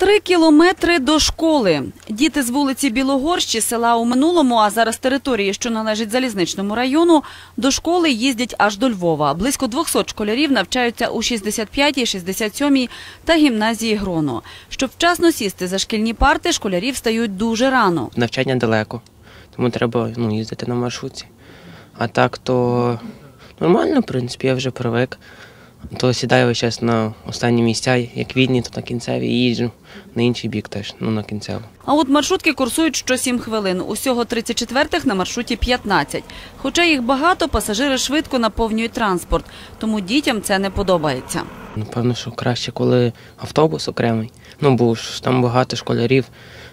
Три кілометри до школи. Діти з вулиці Білогорщі, села у минулому, а зараз території, що належить залізничному району, до школи їздять аж до Львова. Близько 200 школярів навчаються у 65-й, 67-й та гімназії Грону. Щоб вчасно сісти за шкільні парти, школярі встають дуже рано. Навчання далеко, тому треба ну, їздити на маршрутці. А так то нормально, в принципі, я вже привик. То сідаю весь час на останні місця, як вільні, то на кінцеві і їжджу на інший бік теж, ну на кінцеву. А от маршрутки курсують що 7 хвилин. Усього 34-х на маршруті 15. Хоча їх багато, пасажири швидко наповнюють транспорт, тому дітям це не подобається. Напевно, що краще, коли автобус окремий. Ну, бо ж там багато школярів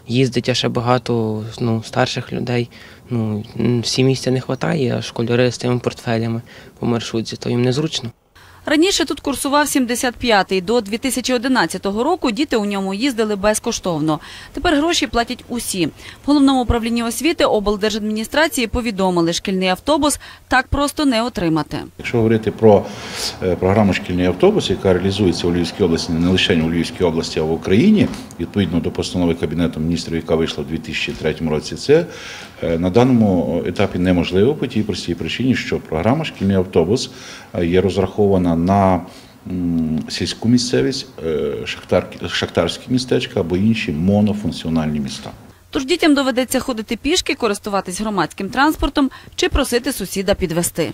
їздить, а ще багато ну, старших людей. Ну, всі місця не вистачає, а школяри з тими портфелями по маршрутці, то їм незручно. Раніше тут курсував 75-й. До 2011 року діти у ньому їздили безкоштовно. Тепер гроші платять усі. В головному управлінні освіти облдержадміністрації повідомили, шкільний автобус так просто не отримати. Якщо говорити про е, програму Шкільний автобус, яка реалізується у Львівській області, не лише у Львівській області, а в Україні, відповідно до постанови Кабінету міністрів, яка вийшла в 2003 році, це е, на даному етапі неможливо по тій простій причині, що програма Шкільний автобус е, є розрахована на сільську місцевість, е, шахтар- шахтарські містечка або інші монофункціональні міста. Тож дітям доведеться ходити пішки, користуватись громадським транспортом чи просити сусіда підвести.